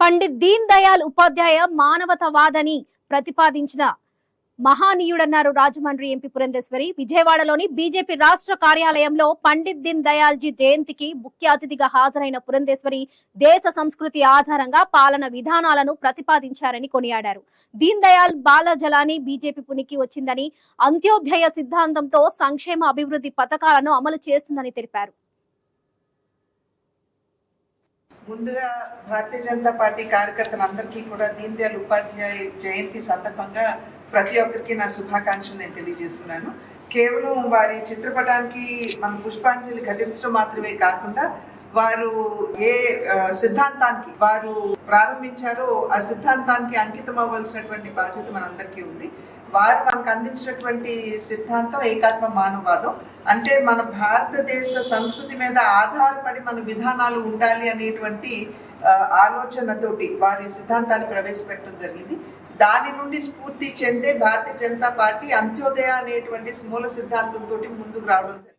పండిత్ దీన్ దయాళ్ ఉపాధ్యాయ మానవతవాదని ప్రతిపాదించిన మహానీయుడన్నారు రాజమండ్రి ఎంపీ పురంధేశ్వరి. విజయవాడలోని బీజేపీ రాష్ట్ర కార్యాలయంలో పండిత్ దీన్ దయాల్జీ జయంతికి ముఖ్య అతిథిగా హాజరైన పురంధేశ్వరి దేశ సంస్కృతి ఆధారంగా పాలన విధానాలను ప్రతిపాదించారని కొనియాడారు. దీన్ దయాల్ బాలజలాని బీజేపీ పునికి వచ్చిందని అంత్యోదయ సిద్ధాంతంతో సంక్షేమ అభివృద్ధి పథకాలను అమలు చేస్తుందని తెలిపారు. ముందుగా భారతీయ జనతా పార్టీ కార్యకర్తలందరికీ కూడా దీన్ దయాళ్ ఉపాధ్యాయ జయంతి సందర్భంగా ప్రతి ఒక్కరికి నా శుభాకాంక్షలు నేను తెలియజేస్తున్నాను. కేవలం వారి చిత్రపటానికి మనం పుష్పాంజలి ఘటించడం మాత్రమే కాకుండా వారు ఏ సిద్ధాంతానికి వారు ప్రారంభించారో ఆ సిద్ధాంతానికి అంకితం అవ్వాల్సినటువంటి బాధ్యత మనందరికీ ఉంది. వారు మనకు అందించినటువంటి సిద్ధాంతం ఏకాత్మ మానవవాదం. అంటే మన భారతదేశ సంస్కృతి మీద ఆధారపడి మన విధానాలు ఉండాలి అనేటువంటి ఆలోచనతోటి వారి సిద్ధాంతాన్ని ప్రవేశపెట్టడం జరిగింది. దాని నుండి స్ఫూర్తి చెందే భారతీయ జనతా పార్టీ అంత్యోదయ అనేటువంటి మూల సిద్ధాంతంతో ముందుకు రావడం జరిగింది.